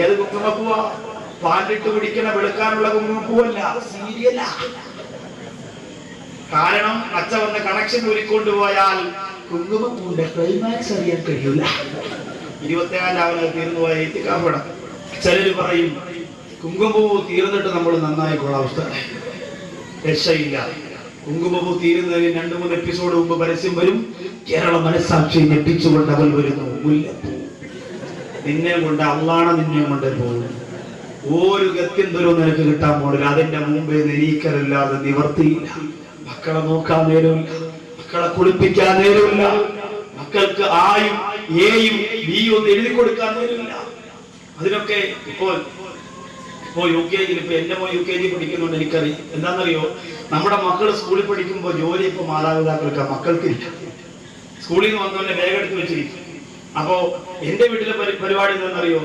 ഏത് കുങ്കുമപ്പൂവാ പാലിട്ട് പിടിക്കണ വെളുക്കാനുള്ള കുങ്കുമപ്പൂവല്ല സീരിയല കാരണം അച്ഛ വന്ന് കണക്ഷൻ ഊരിക്കൊണ്ടുപോയാൽ കുങ്കുമപ്പൂവിന്റെ ക്ലൈമാക്സ് അറിയാൻ കഴിയൂല. ഇരുപത്തിനാല് തീർന്നു പോയ എത്തിക്കാപ്പട ചിലര് പറയും കുങ്കുമപ്പൂ തീർന്നിട്ട് നമ്മൾ നന്നായി കൊള്ളാവസ്ഥ രക്ഷയില്ല. കുങ്കുമപ്പൂ തീരുന്നതിന് രണ്ടു മൂന്ന് എപ്പിസോഡ് മുമ്പ് പരസ്യം വരും. കേരള മനസ്സാക്ഷി ഞെട്ടിച്ചുകൊണ്ട് അവൻ വരുന്നു. മുല്ലപ്പൂ. നിന്നെ കൊണ്ട് അള്ളാണ നിന്നെ കൊണ്ട് പോകുന്നത് ഒരു ഗത്യന്തരവും നിനക്ക് കിട്ടാൻ പോണില്ല. അതിന്റെ മുമ്പേ നിരീക്കരല്ലാതെ നിവർത്തിയില്ല. മക്കളെ നോക്കാൻ നേരമില്ല. മക്കളെ കുളിപ്പിക്കാൻ നേരമില്ല. മക്കൾക്ക് ആയും എയും ബിയും ഒന്നും എഴുതി കൊടുക്കാൻ നേരമില്ല. അതിനൊക്കെ ഇപ്പോൾ ഇപ്പോ യു കെ ജിയിൽ ഇപ്പൊ എന്റെ മോൻ യു കെ ജി പഠിക്കുന്നുണ്ട് എനിക്കറിയാം എന്താണെന്നറിയോ? നമ്മുടെ മക്കൾ സ്കൂളിൽ പഠിക്കുമ്പോൾ ജോലി ഇപ്പൊ മാതാപിതാക്കൾക്ക് മക്കൾക്കില്ല. സ്കൂളിൽ നിന്ന് വന്നവന്റെ ബാഗ് എടുത്ത് വെച്ചിരിക്കും. അപ്പോ എന്റെ വീട്ടിലെ പരി- പരിപാടി എന്താണെന്നറിയോ?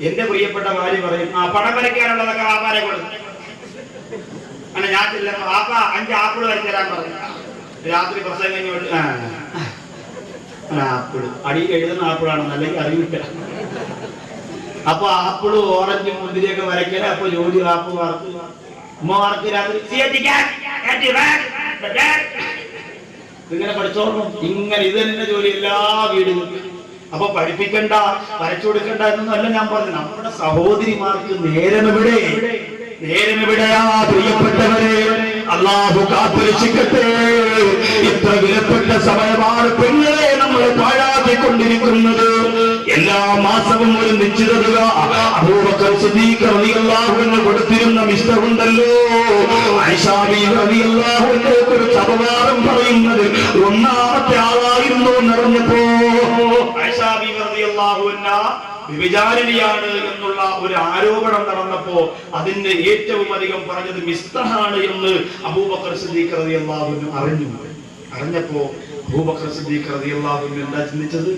എന്റെ പ്രിയപ്പെട്ട ഭാര്യ പറയും ആ പണം വരയ്ക്കാനുള്ളതൊക്കെ ആപ്പാരെ കൊടുക്കും അങ്ങനെ ഞാൻ ചെല്ലുമ്പോ വാപ്പ അഞ്ച് ആപ്പിൾ വരച്ചു തരാൻ പറഞ്ഞു. രാത്രി പ്രസംഗം കഴിഞ്ഞ് വിട്ട്, ആ, ആ, ആപ്പിൾ അടി എഴുതുന്ന ആപ്പിളാണെന്ന് അല്ലെങ്കിൽ അറിയില്ല അപ്പൊ ആപ്പിൾ ഓറഞ്ച് മുന്തിരിയൊക്കെ വരയ്ക്കല അപ്പൊ ജോലി ആപ്പ് വറുത്ത് ഉമ്മ വറുത്ത് രാത്രി. ഇങ്ങനെ പഠിച്ചോളണം ഇങ്ങനെ ഇത് തന്നെ ജോലി എല്ലാ വീടുകളിലും അപ്പൊ പഠിപ്പിക്കണ്ട വരച്ചു കൊടുക്കണ്ട എന്നൊന്നും അല്ല ഞാൻ പറഞ്ഞു നമ്മുടെ സഹോദരിമാർക്ക് നേരം എവിടെ നേരം എവിടെയാ പ്രിയപ്പെട്ടവരെ? അള്ളാഹു കാത്തുരക്ഷിക്കട്ടെ ഇത്ര വിലപ്പെട്ട സമയമാണ് പെണ്ണുകളെ നമ്മൾ പാഴാക്കിക്കൊണ്ടിരിക്കുന്നത്. മാസവും ഒരു നിശ്ചിത തുക അബൂബക്കർ സിദ്ദീഖ് റളിയല്ലാഹു അൻഹു കൊടുത്തിരുന്ന മിസ്റ്ററുണ്ടല്ലോ. ആയിഷാ റളിയല്ലാഹു അൻഹയെ കുറിച്ച് അപവാദം പറയുന്നത് ഒന്നാമത്തെ ആളായിരുന്നു എന്നറിഞ്ഞപ്പോ ആയിഷാ റളിയല്ലാഹു അൻഹ വിചാരണിയാണ് എന്നുള്ള ഒരു ആരോപണം നടന്നപ്പോ അതിന്റെ ഏറ്റവും അധികം പറഞ്ഞത് മിസ്തഹാണ് എന്ന് അബൂബക്കർ സിദ്ദീഖ് റളിയല്ലാഹു അൻഹു അറിഞ്ഞു അറിഞ്ഞപ്പോ അബൂബക്കർ സിദ്ദീഖ് റളിയല്ലാഹു അൻഹു എന്താ ചിന്തിച്ചത്?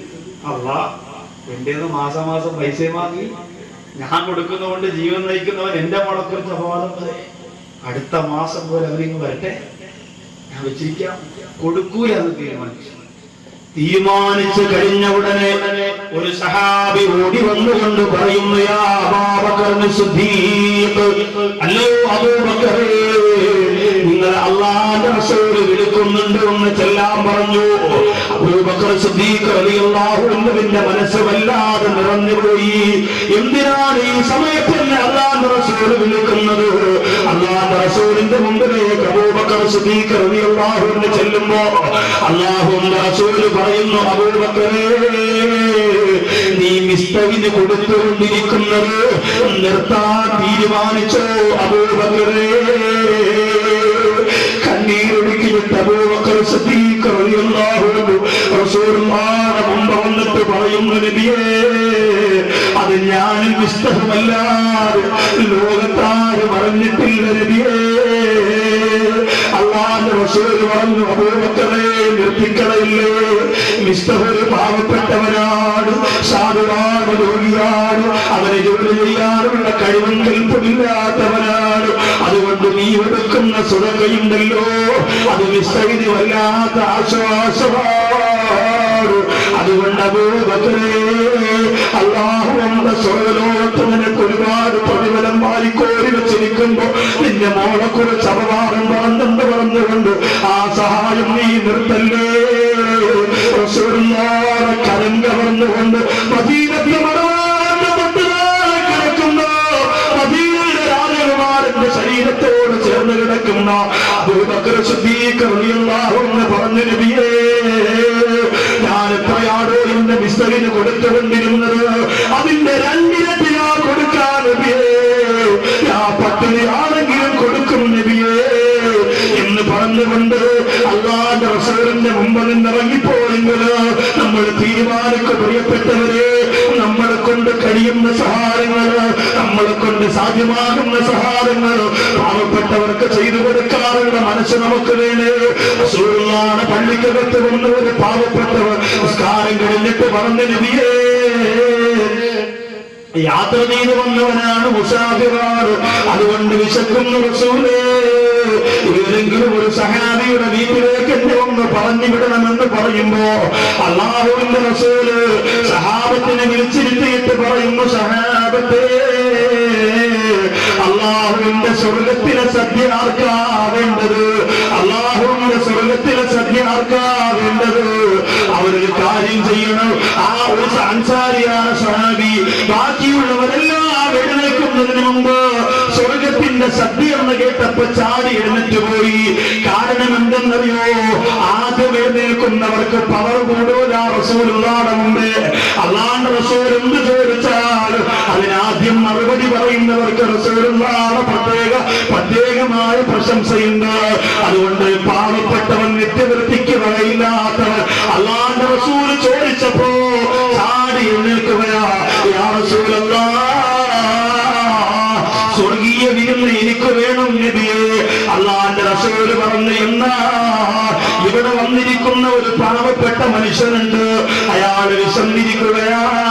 അള്ളാ എന്റേന്ന് മാസം പൈസ വാങ്ങി ഞാൻ കൊടുക്കുന്നതുകൊണ്ട് ജീവൻ നയിക്കുന്നവൻ എന്റെ മോളെക്കുറിച്ച് അപവാദം വരെ അടുത്ത മാസം പോലെ അവരിങ്ങ് വരട്ടെ. ഞാൻ വെച്ചിരിക്കാം. കൊടുക്കൂല എന്ന് തീരുമാനിച്ചു. തീരുമാനിച്ചു കഴിഞ്ഞ ഉടനെ ഒരു സഹാബി ഓടി വന്നുകൊണ്ട് പറയുന്നു അല്ലോ അബൂബക്കറേ നിങ്ങൾ അള്ളാന്റെ വിളിക്കുന്നുണ്ട് എന്ന് ചെല്ലാൻ പറഞ്ഞു. അൻഹുവിന്റെ മനസ്സ് വല്ലാതെ നിറഞ്ഞുപോയി എന്തിനാണ് ഈ സമയത്ത് വിളിക്കുന്നത്? അള്ളാഹുന്റെ റസൂലിന്റെ മുമ്പിലേക്ക് അബൂബക്കർ സിദ്ദീഖ് റളിയല്ലാഹു അൻഹു ചെല്ലുമ്പോ അള്ളാഹുവിന്റെ റസൂൽ പറയുന്നു അബൂബക്കറേ നീ മിസ്തവിന് കൊടുത്തുകൊണ്ടിരിക്കുന്നത് നിർത്താൻ തീരുമാനിച്ചോ അബൂബക്കറേ? സിദ്ദീഖ് റളിയല്ലാഹു വന്നിട്ട് അത് ഞാൻ വിസ്തഹമല്ലാതെ ലോകത്താരും അറിഞ്ഞിട്ടില്ല നബിയേ. നിർത്തിക്കളയില്ലേ? ഒരു പാവപ്പെട്ടവനാണ് സാധുവാണ് ജോലിയാണ് അവനെ ജോലി ചെയ്യാനുള്ള കഴിവും കൽപ്പമില്ലാത്തവനാണ്. അതുകൊണ്ട് നീ എടുക്കുന്ന സുരകയുണ്ടല്ലോ അത് മിസ്റ്ററിന് വല്ലാത്ത ആശ്വാസമാണ്. അതുകൊണ്ട് അബൂബക്കറെ അള്ളാഹു നമ്മുടെ സ്വർഗലോകത്ത് നിനക്ക് ഒരുപാട് പ്രതിഫലം വാരിക്കോരി വെച്ചിരിക്കുമ്പോ നിന്റെ മോളെ കുറിച്ച് അപവാദം പറഞ്ഞെന്ന് നബിയേ ഞാൻ അള്ളാന്റെ റസൂലിന്റെ മുമ്പ് നിന്നിറങ്ങിപ്പോയെങ്കിൽ നമ്മൾ തീരുമാനിക്ക പ്രിയപ്പെട്ടവരെ. നമ്മളെ കൊണ്ട് കഴിയുന്ന സഹായങ്ങൾ നമ്മളെ കൊണ്ട് സാധ്യമാകുന്ന സഹായങ്ങൾ പാവപ്പെട്ടവർക്ക് ചെയ്തു കൊടുക്കാറുള്ള മനസ്സ് നമുക്ക് വേണേ. പള്ളിക്കകത്ത് വന്ന ഒരു പാവപ്പെട്ടവർ നിസ്കാരം കഴിഞ്ഞിട്ട് പറഞ്ഞു നബിയേ യാത്ര ചെയ്തു വന്നവനാണ് മുസാഫിറാണ് അതുകൊണ്ട് വിശക്കുന്നു റസൂലേ. ഏതെങ്കിലും ഒരു സഹാബിയുടെ വീട്ടിലേക്ക് എന്നെ ഒന്ന് പറഞ്ഞു വിടണമെന്ന് പറയുമ്പോ അള്ളാഹുവിന്റെ റസൂൽ സഹാബത്തിനെ വിളിച്ചിരുത്തിയിട്ട് പറയുന്നു സഹാബത്തേ അള്ളാഹുവിന്റെ സ്വർഗത്തിലെ സദ്യ ആർക്കാ വേണ്ടത്? അള്ളാഹുവിന്റെ സ്വർഗത്തിലെ സദ്യ ആർക്കാ വേണ്ടത്? അവരൊരു കാര്യം ചെയ്യണം. ആ ഒരു അൻസാരിയാണ് സഹാബി. ബാക്കിയുള്ളവരെല്ലാം എഴുന്നേൽക്കുന്നതിന് മുമ്പ് സദ്യ എന്ന് കേട്ടപ്പോ ചാടി എഴുന്നേറ്റ് പോയി. കാരണം എന്തെന്നറിയോ ആദ്യം എഴുന്നേൽക്കുന്നവർക്ക് പവർ കൂടൂല റസൂലുള്ളാടെ മുമ്പേ. റസൂൽ എന്ത് ചോദിച്ചാൽ അതിനാദ്യം മറുപടി പറയുന്നവർക്ക് റസൂലുള്ളാടെ പ്രത്യേക പ്രത്യേകമായ പ്രശംസയുണ്ട്. അതുകൊണ്ട് പാവപ്പെട്ടവൻ നിത്യവൃത്തിക്ക് വകയില്ലാത്തവൻ അള്ളാണ്ട് റസൂൽ ചോദിച്ചപ്പോ ചാടി എഴുന്നേൽക്കുകയാ യാ റസൂലല്ലാ സ്വർഗീയ വിരുന്ന് എനിക്ക് വേണം നബിയെ അള്ളാന്റെ റസൂൽ പറഞ്ഞു എന്നാ ഇവിടെ വന്നിരിക്കുന്ന ഒരു പാവപ്പെട്ട മനുഷ്യനുണ്ട്. അയാൾ വിശന്നിരിക്കുകയാണ്.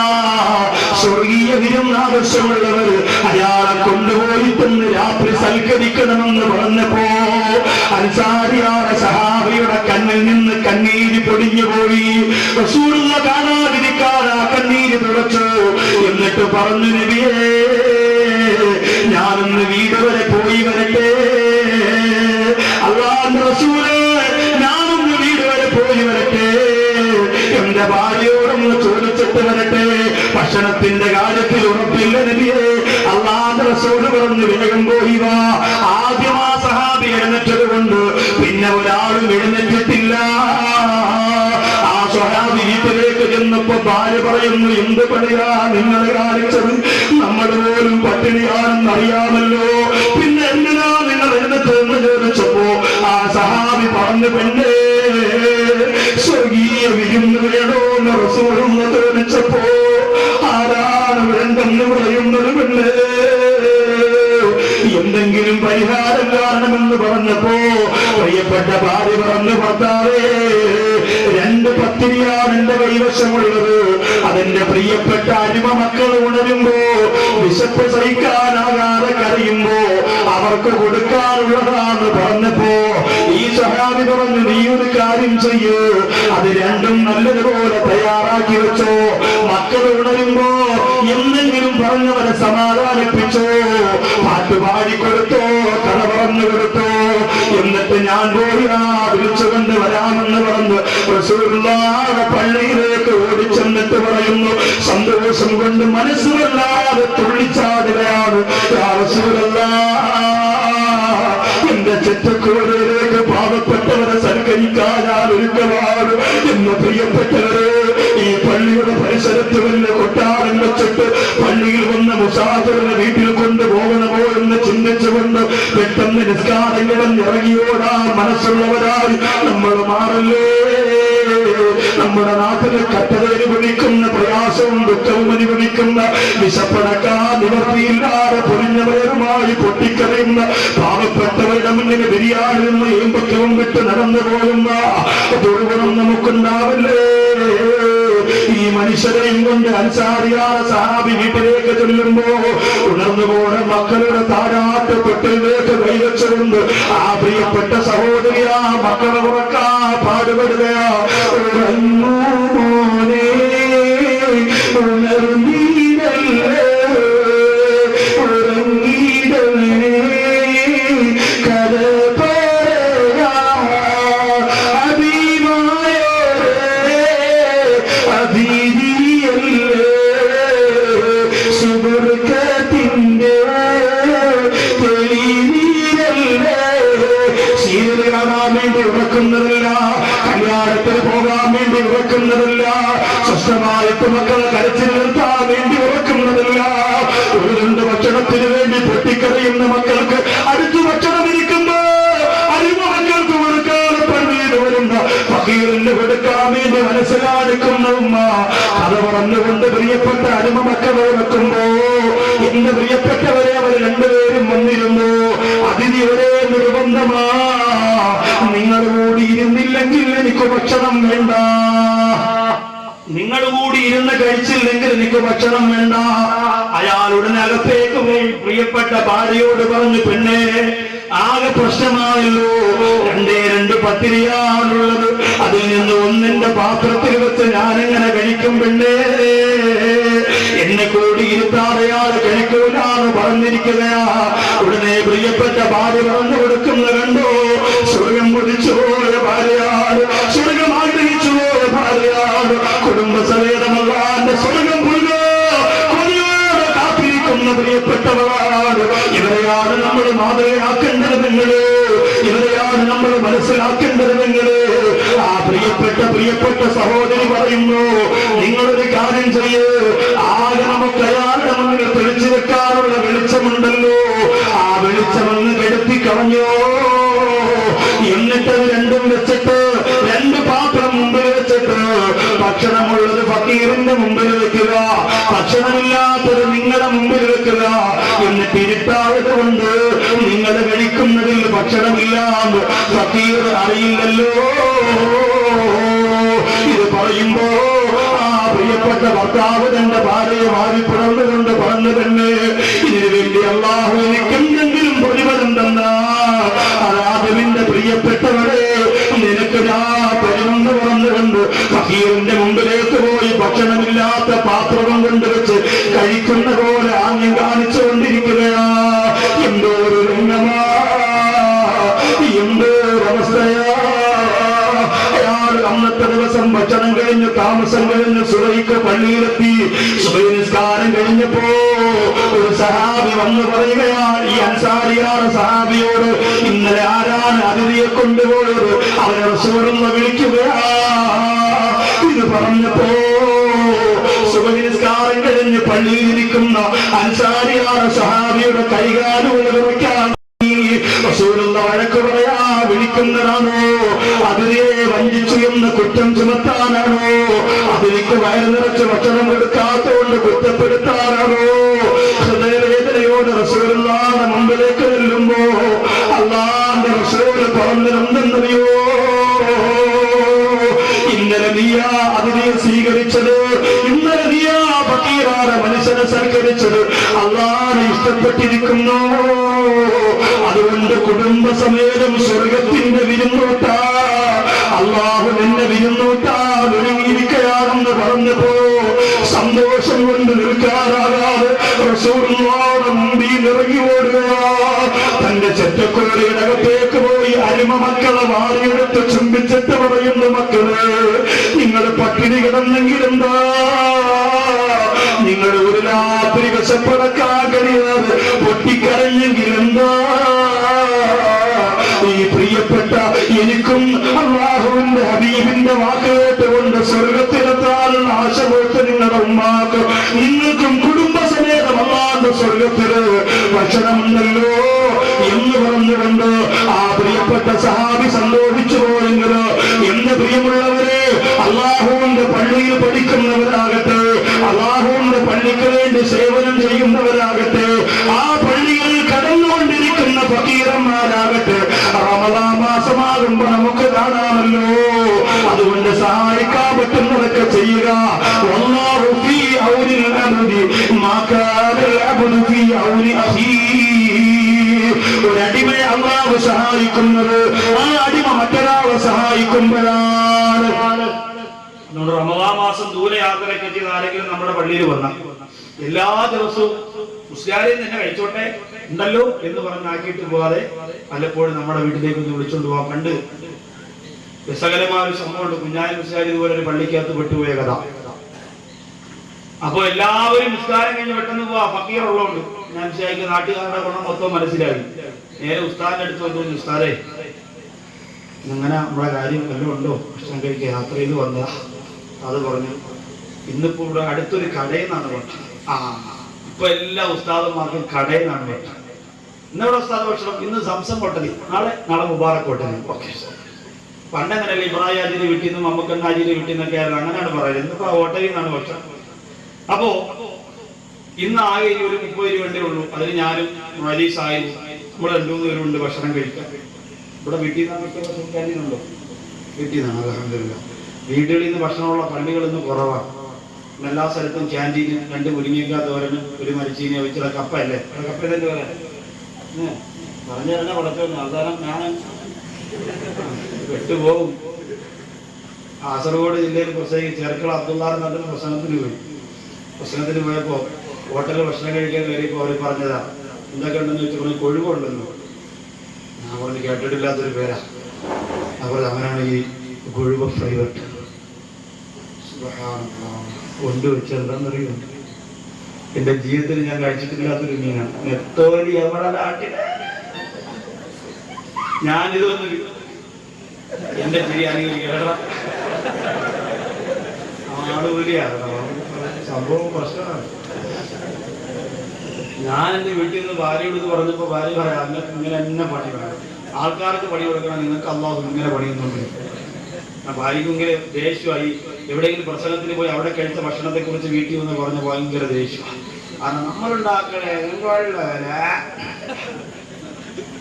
സ്വർഗീയ വിരുന്നാവശ്യമുള്ളവർ അയാളെ കൊണ്ടുപോയി തന്ന് രാത്രി സൽക്കരിക്കണമെന്ന് പറഞ്ഞപ്പോ അൻസാരിയായ സഹാബിയുടെ കണ്ണിൽ നിന്ന് കണ്ണീര് പൊടിഞ്ഞു പോയി റസൂലുള്ള കണ്ണീര് തുടച്ചു. എന്നിട്ട് പറഞ്ഞു നബിയേ ഞാനൊന്ന് വീട് വരെ പോയി വരട്ടെ. അള്ളാന്റെ റസൂൽ എന്റെ ഭാര്യയോടൊന്ന് ചോദിച്ചിട്ട് വരട്ടെ. ഭക്ഷണത്തിന്റെ കാര്യത്തിൽ ഉറപ്പില്ല നബിയെ. അള്ളാന്റെ റസൂൽ പറഞ്ഞു വേഗം പോയി വാ. ആദ്യം ആ സഹാബി എഴുന്നേറ്റത് കൊണ്ട് പിന്നെ ഒരാളും എഴുന്നേറ്റിട്ടില്ല. ആ സഹാബി വീട്ടിലേക്ക് ഭാര്യ പറയുന്നു എന്ത് പണിയാ നിങ്ങൾ കാണിച്ചത്? നമ്മൾ പോലും പട്ടിണിയാണെന്ന് അറിയാമല്ലോ. പിന്നെ എന്തിനാ നിങ്ങൾ എഴുന്നേറ്റെന്ന് ചോദിച്ചപ്പോ ആ സഹാബി പറഞ്ഞു പെണ്ണേ സ്വർഗീയ എന്ന് റസൂലെന്ന് ചോദിച്ചപ്പോ ആരാണ് വേണ്ടെന്ന് പറയുന്നത് പെണ്ണേ എന്തെങ്കിലും പരിഹാരം കാണണമെന്ന് പറഞ്ഞപ്പോ പ്രിയപ്പെട്ട ഭാര്യ പറഞ്ഞു ഭർത്താവേ രണ്ട് എന്റെ കൈവശമുള്ളത്. അതെന്റെ പ്രിയപ്പെട്ട അടിമ മക്കൾ ഉണരുമ്പോ വിശപ്പ് സഹിക്കാനാകാതെ കരയുമ്പോ അവർക്ക് കൊടുക്കാനുള്ളതാണ് പറഞ്ഞപ്പോ ഈ സഹാബി പറഞ്ഞു നീ ഒരു കാര്യം ചെയ്യൂ. അത് രണ്ടും നല്ലതുപോലെ തയ്യാറാക്കി വെച്ചോ. മക്കൾ ഉണരുമ്പോ എന്തെങ്കിലും പറഞ്ഞവരെ സമാധാനിപ്പിച്ചോ. പാട്ട് പാടിക്കൊടുത്തോ കഥ പറഞ്ഞു കൊടുത്തോ എന്നിട്ട് ഞാൻ പോയി ആ വിളിച്ചുകൊണ്ട് വരാമെന്ന് പറഞ്ഞു റസൂലുള്ളാഹിയുടെ പള്ളിയിലേക്ക് ഓടിച്ചെന്നിട്ട് പറയുന്നു സന്തോഷം കൊണ്ട് മനസ്സ് വല്ലാതെ തുള്ളിച്ചാടുകയാണ് എന്റെ ചെറ്റക്കൂടയിലേക്ക് പാവപ്പെട്ടവരെ സൽക്കരിക്കാൻ ഞാൻ ഒരുക്കമാണ്. എന്ന് പ്രിയപ്പെട്ടവരെ ഈ പള്ളിയുടെ പരിസരത്ത് വല്ല കൊട്ടാരം വെച്ചിട്ട് പള്ളിയിൽ വന്ന മുസാഫറിനെ വീട്ടിൽ കൊണ്ടുപോകണമോ എന്ന് ചിന്തിച്ചുകൊണ്ട് പെട്ടെന്ന് നിസ്കാരങ്ങളും ഇറങ്ങിയോടാ മനസ്സുള്ളവരായി. നമ്മൾ മാറല്ലേ? നമ്മുടെ നാട്ടിലെ കട്ടതയിൽ വിളിക്കുന്ന പ്രയാസവും ദുഃഖവും അനുഭവിക്കുന്ന വിശപ്പടക്കാ നിവർത്തിയില്ലാതെ പൊരിഞ്ഞവരുമായി പൊട്ടിക്കറിയുന്ന പാവപ്പെട്ടവരുടെ മുന്നിൽ ബിരിയാണിന്ന് ഏമ്പക്കവും വിട്ട് നടന്നു പോകുന്ന ദുർഗുണം നമുക്കുണ്ടാവില്ലേ? മനുഷ്യരെയും കൊണ്ട് അൻസാരിയായ സഹാബി വീട്ടിലേക്ക് ചെല്ലുമ്പോ ഉണർന്നു പോണ മക്കളുടെ താരാട്ട് പെട്ടിലേക്ക് കൈവച്ചിട്ടുണ്ട് ആ പ്രിയപ്പെട്ട സഹോദരിയാ മക്കളെ ഉറക്കാ പാടുപെടുകയാ പറഞ്ഞുകൊണ്ട് പ്രിയപ്പെട്ട അടിമ മക്കളെ വെക്കുമ്പോ എന്റെ പ്രിയപ്പെട്ടവരെ അവർ രണ്ടുപേരും വന്നിരുന്നു. അതിന് ഒരേ നിർബന്ധമാ. നിങ്ങൾ കൂടി ഇരുന്നില്ലെങ്കിൽ എനിക്ക് ഭക്ഷണം വേണ്ട. നിങ്ങൾ കൂടി ഇരുന്ന് കഴിച്ചില്ലെങ്കിൽ എനിക്ക് ഭക്ഷണം വേണ്ട. അയാൾ ഉടനെ അകത്തേക്ക് പോയി. പ്രിയപ്പെട്ട ഭാര്യയോട് പറഞ്ഞു പെണ്ണേ ആകെ പ്രശ്നമായല്ലോ. രണ്ടേ രണ്ട് പത്തിരിയാണുള്ളത്. അതിൽ നിന്ന് ഒന്നിന്റെ പാത്രത്തിൽ വെച്ച് ഞാനിങ്ങനെ കഴിക്കും പെണ്ണേ. എന്നെ കൂടി ഇരുത്താറയാൾ കഴിക്കൂലാന്ന് പറഞ്ഞിരിക്കുകയാ. ഉടനെ പ്രിയപ്പെട്ട ഭാര്യ പറഞ്ഞു കൊടുക്കുന്ന കണ്ടോ? സ്വർഗം കുതിച്ചു ഭാര്യയാണ് സ്വർഗം ആഗ്രഹിച്ചു ഭാര്യയാണ് കുടുംബസമേതമല്ലാന്റെ സ്വർഗം കൊതിയോടെ കാത്തിരിക്കുന്ന പ്രിയപ്പെട്ടവളാണ് ഇവരെയാണ് നമ്മൾ മാതൃകയാക്കേണ്ടത് നിങ്ങൾ. ഇവരെയാണ് നമ്മൾ മനസ്സിലാക്കേണ്ടത് നിങ്ങൾ. പ്രിയപ്പെട്ട പ്രിയപ്പെട്ട സഹോദരി പറയുന്നു നിങ്ങളൊരു കാര്യം ചെയ്യേ. ആകെ നമുക്ക് അയാളുടെ മുന്നിൽ തെളിച്ചു വെക്കാനുള്ള വെളിച്ചമുണ്ടല്ലോ. ആ വെളിച്ചമൊന്ന് കെടുത്തി കളഞ്ഞോ. എന്നിട്ട് രണ്ടും വെച്ചിട്ട് രണ്ട് പാത്രം മുമ്പിൽ വെച്ചിട്ട് ഭക്ഷണമുള്ളത് ഫക്കീറിന്റെ മുമ്പിൽ വെക്കുക ഭക്ഷണമില്ലാത്തത് നിങ്ങളുടെ മുമ്പിൽ വെക്കുക. എന്ന് ഇരുട്ടായത് കൊണ്ട് നിങ്ങൾ കഴിക്കുന്നതിൽ ഭക്ഷണമില്ലാന്ന് സഫീർ അറിയില്ലല്ലോ. ഇത് പറയുമ്പോ ആ പ്രിയപ്പെട്ട ഭർത്താവ് തന്റെ ഭാര്യയെ മാറി പള്ളിയിലെത്തി സുബൈ നിസ്കാരം കഴിഞ്ഞപ്പോ ഒരു സഹാബി വന്ന് പറയുകയാണ് ഈ അൻസാരിയാണ് സഹാബിയോട് ഇന്നലെ ആരാണ് അതിഥിയെ കൊണ്ടുപോയത്? അവനെ റസൂലുള്ള വിളിക്കുകയാ. ഇത് പറഞ്ഞപ്പോ സുബൈ നിസ്കാരം കഴിഞ്ഞ് പള്ളിയിലിരിക്കുന്ന അൻസാരിയാണ് സഹാബിയുടെ കൈകാലുകൾ കുറയ്ക്കാൻ റസൂലുള്ള വഴക്ക് പറയാ? വിളിക്കുന്നതാണോ? അതിനെ വഞ്ചിച്ചു എന്ന് കുറ്റം ചുമത്താനാണോ? അതിലേക്ക് വയറു നിറച്ച് ഭക്ഷണം കൊടുക്കാത്തോണ്ട് കുറ്റപ്പെടുത്താനാണോ? ഹൃദയവേദനയോട് റസൂലുള്ളാന്റെ മുമ്പിലേക്ക് ചെല്ലുമ്പോ അള്ളാന്റെ റസൂൽ പറഞ്ഞിരുന്നെന്നറിയോ ഇന്നലെ നീയാ അതിനെ സ്വീകരിച്ചത് ഇന്നലെ നീയാ ഫക്കീറാണ് മനുഷ്യനെ സൽക്കരിച്ചത്. അള്ളാനെ ഇഷ്ടപ്പെട്ടിരിക്കുന്നു. അതുകൊണ്ട് കുടുംബസമേതം സ്വർഗത്തിന്റെ വിരുന്നോട്ട. അള്ളാഹു നിന്നെ വിരുന്നോട്ട. ഒരുങ്ങിയിരിക്കയാണെന്ന് പറഞ്ഞപ്പോ സന്തോഷം കൊണ്ട് മുമ്പിൽ ഇറങ്ങി ഓടുക. തന്റെ ചെറ്റക്കുരയുടെ അകത്തേക്ക് പോയി അരിമ മക്കളെ വാരിയെടുത്ത് ചുംബിച്ചിട്ട് പറയുന്ന മക്കൾ നിങ്ങൾ പട്ടിണി കിടന്നെങ്കിലെന്താ നിങ്ങൾ ഒരു രാത്രി വിശപ്പടക്കാൻ കഴിയാതെ പൊട്ടിക്കരഞ്ഞെങ്കിലെന്താ എനിക്കും അള്ളാഹുവിന്റെ ഹബീബിന്റെ വാക്ക് കേട്ടുകൊണ്ട് സ്വർഗത്തിലെത്താനുള്ള ആശ പോയിട്ട് നിങ്ങളുടെ ഉമ്മാക്ക് നിങ്ങൾക്കും കുടുംബസമേതം അള്ളാന്റെ സ്വർഗത്തിൽ ഭക്ഷണമുണ്ടല്ലോ എന്ന് പറഞ്ഞുകൊണ്ട് ആ പ്രിയപ്പെട്ട സഹാബി സന്തോഷിച്ചു ദൂരയാത്രയ്ക്ക് എത്തിയത് ആരെങ്കിലും നമ്മുടെ പള്ളിയിൽ വന്ന. എല്ലാ ദിവസവും മുസ്ലിയാരെയും തന്നെ കഴിച്ചോട്ടെ ഉണ്ടല്ലോ എന്ന് പറഞ്ഞാക്കിയിട്ട് പോകാതെ പലപ്പോഴും നമ്മുടെ വീട്ടിലേക്ക് ഒന്ന് വിളിച്ചുകൊണ്ട് പോവാൻ കണ്ട് രസകരമായ ഒരു സംഭവമുണ്ട് കുഞ്ഞാലി മുസ്ലിയാർ ഇതുപോലെ ഒരു പള്ളിക്കകത്ത് പെട്ടുപോയ കഥ. അപ്പൊ എല്ലാവരും നിസ്കാരം കഴിഞ്ഞ് പെട്ടെന്ന് പോവാ. ഫക്കീർ ഉള്ളതുകൊണ്ട് ഞാൻ മുസ്ലിയാർക്ക് നാട്ടുകാരുടെ ഗുണം മൊത്തം മനസ്സിലായി. നേരെ ഉസ്താദിന്റെ അടുത്ത് വന്നു ഉസ്താദേ അങ്ങനെ നമ്മുടെ കാര്യം വല്ലതും ഉണ്ടോ? ഭക്ഷണം കഴിക്കാൻ യാത്ര ചെയ്ത് വന്നതാ. അത് പറഞ്ഞു. ഇന്നിപ്പോ ഇവിടെ അടുത്തൊരു കടയിൽ നിന്നാണ് ഭക്ഷണം. ആ. ഇപ്പൊ എല്ലാ ഉസ്താദന്മാർക്കും കടയിൽ നിന്നാണ് ഭക്ഷണം. ഇന്നിവിടെ ഉസ്താദ് ഭക്ഷണം? ഇന്ന് സംസം കൊട്ടതി നാളെ നാളെ മുബാറക് കൊട്ടതി ഓക്കെ. പണ്ട് അങ്ങനെയല്ലേ ഇബ്രാഹിം ആജിന്റെ വീട്ടിൽ നിന്നും മമ്മക്കണ്ണ ആജിന്റെ വീട്ടിൽ നിന്നൊക്കെ ആയിരുന്നു. അങ്ങനെയാണ് പറയുന്നത്. ഇന്നിപ്പോ ഹോട്ടലിൽ നിന്നാണ് ഭക്ഷണം. അപ്പോ ഇന്ന് ആകെ ഇനി ഒരു മുപ്പത് രൂപ ഉള്ളൂ. അതിന് ഞാനും വലിയ സായും നമ്മൾ രണ്ടു മൂന്ന് പേരുണ്ട് ഭക്ഷണം കഴിക്കാൻ. ഇവിടെ വീട്ടിൽ നിന്നാണ് ഭക്ഷണം ഉണ്ടോ വീട്ടിൽ നിന്നാണ് അലഹമില്ല വീടുകളിൽ നിന്ന് ഭക്ഷണമുള്ള പള്ളികളിൽ നിന്ന് കുറവാണ്. എല്ലാ സ്ഥലത്തും ക്യാന്റീന് രണ്ട് മുരിങ്ങയ്ക്ക തോരനും ഒരു മരിച്ചീനി വെച്ചുള്ള കപ്പ അല്ലേ അവിടെ കപ്പ തന്നെ പറയാം പറഞ്ഞു തന്നെ പടച്ചോന്ന് അവസാനം ഞാൻ വിട്ടുപോകും കാസർഗോഡ് ജില്ലയിൽ പ്രസംഗിച്ച് ചെറുക്കള അബ്ദുള്ള എന്ന പ്രസംഗത്തിന് പോയി. പ്രസംഗത്തിന് പോയപ്പോ ഹോട്ടലിൽ ഭക്ഷണം കഴിക്കാൻ കയറിയപ്പോ അവർ പറഞ്ഞതാ. എന്തൊക്കെ ഉണ്ടെന്ന് വെച്ചപ്പോൾ കൊഴുവുണ്ടെന്ന് ഞാൻ പറഞ്ഞു കേട്ടിട്ടില്ലാത്തൊരു പേരാ. അപ്പോൾ അങ്ങനെയാണ് ഈ കൊഴുവ ഫ്രൈവറ്റ് കൊണ്ടുവച്ച് വെച്ചെന്താന്നറിയോ എന്റെ ജീവിതത്തിൽ ഞാൻ കഴിച്ചിട്ടില്ലാത്തൊരു മീനാണ്. നെത്തോലി എവിടെ നാട്ടിലെ ഞാനിതൊന്നും എന്റെ ബിരിയാണി ആൾ ആളുകൂലിയാണ് സംഭവം പ്രശ്നമാണ്. ഞാൻ എന്റെ വീട്ടിൽ നിന്ന് ഭാര്യയോട് പറഞ്ഞപ്പോ ഭാര്യ പറയാം ഇങ്ങനെ എന്നെ പണി വേണം. ആൾക്കാർക്ക് പണി കൊടുക്കണം. നിങ്ങൾക്ക് അള്ളാഹു ഇങ്ങനെ പണിയുന്നുണ്ട്. ആ ഭാര്യയ്ക്ക് ഇങ്ങനെ ദേഷ്യമായി എവിടെയെങ്കിലും പ്രസംഗത്തിന് പോയി അവിടെ കഴിച്ച ഭക്ഷണത്തെ കുറിച്ച് വീട്ടിൽ വന്ന് പറഞ്ഞ ഭയങ്കര ദേഷ്യമാണ്. കാരണം നമ്മളുണ്ടാക്കണേ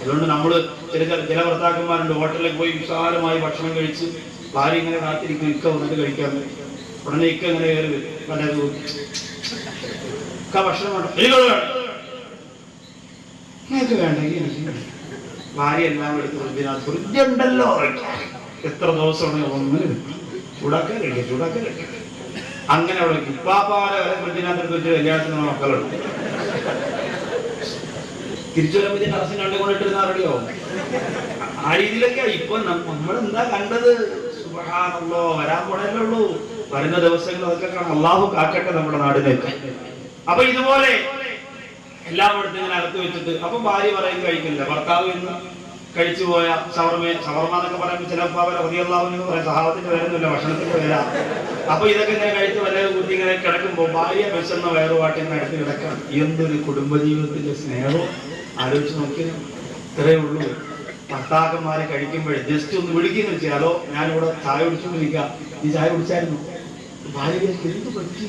അതുകൊണ്ട് നമ്മൾ ചില ചില ഭർത്താക്കന്മാരുണ്ട് ഹോട്ടലിൽ പോയി വിശാലമായി ഭക്ഷണം കഴിച്ച് ഭാര്യ ഇങ്ങനെ കാത്തിരിക്കും ഇക്ക വന്നിട്ട് കഴിക്കാൻ. ഉടനെ ഇക്ക ഇങ്ങനെ കയറി വരും. ഭക്ഷണം വേണ്ടെങ്കിൽ ഭാര്യ എല്ലാം എടുത്ത് ഉണ്ടല്ലോ എത്ര ദിവസമാണ് ഒന്ന് ചൂടാക്കാൻ കഴിയും ചൂടാക്കാൻ കഴിയും അങ്ങനെ അവിടെ. ഇപ്പാപ്പാരെ വരെ എടുത്ത് വെച്ച് കല്യാണത്തിന് മക്കളുണ്ട്. തിരിച്ചു വരുമ്പോൾ അറസിന് കണ്ടു കൊണ്ടിട്ടിരുന്ന റെഡിയാവും ആ രീതിയിലൊക്കെ ഇപ്പൊ നമ്മൾ എന്താ കണ്ടത്? സുഹാണല്ലോ വരാൻ പോണല്ലേ ഉള്ളൂ. വരുന്ന ദിവസങ്ങൾ അതൊക്കെ കാണാം. അള്ളാഹു കാക്കട്ടെ നമ്മുടെ നാടിനൊക്കെ അപ്പൊ ഇതുപോലെ എല്ലായിടത്തും ഇങ്ങനെ അകത്ത് വെച്ചിട്ട് അപ്പൊ ഭാര്യ പറയും കഴിക്കില്ല. ഭർത്താവ് ഇന്ന് കഴിച്ചു പോയ ഷവർമ ഷവർമ എന്നൊക്കെ പറയുമ്പോൾ ചിലപ്പോൾ അവരെ ഹൃദയല്ലാവെന്ന് പറയാം സഹാബത്തിന്റെ പേരൊന്നുമില്ല ഭക്ഷണത്തിന്റെ പേരാ. അപ്പൊ ഇതൊക്കെ ഇങ്ങനെ കഴിച്ച് വല്ല കുട്ടി ഇങ്ങനെ കിടക്കുമ്പോൾ ഭാര്യ വിശന്ന വയറുപാട്ടി നടത്തി അടുത്ത് കിടക്കാം എന്തൊരു കുടുംബജീവിതത്തിന്റെ സ്നേഹവും ആലോചിച്ച് നോക്കിയാൽ ഇത്രയേ ഉള്ളൂ. ഭർത്താക്കന്മാരെ കഴിക്കുമ്പോഴേ ജസ്റ്റ് ഒന്ന് വിളിക്കുന്നു വെച്ചാലോ ഞാനിവിടെ ചായ കുടിച്ചുകൊണ്ടിരിക്കുക. നീ ചായ കുടിച്ചായിരുന്നു. ഭാര്യ എന്ത് പറ്റി?